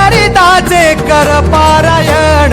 चरिताचे कर पारायण.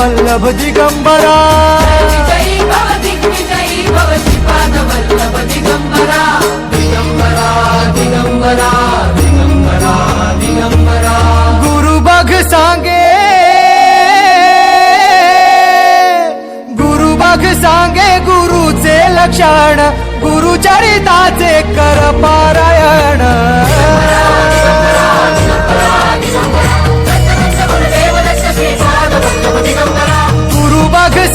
वल्लभ दिगंबरा। गुरु बघ सांगे। गुरु बघ सांगे गुरुचे लक्षण गुरु चरिताचे कर पारायण।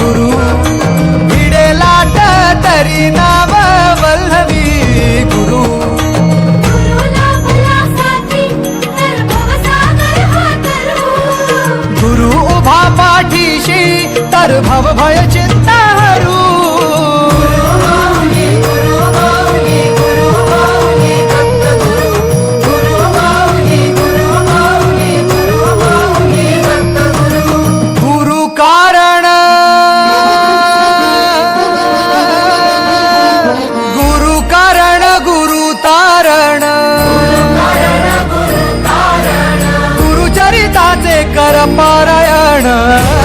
गुरु। भिडे लाट तरी नाव वल्लवी गुरु। गुरु उभा पाठीशी तर भव भय પણ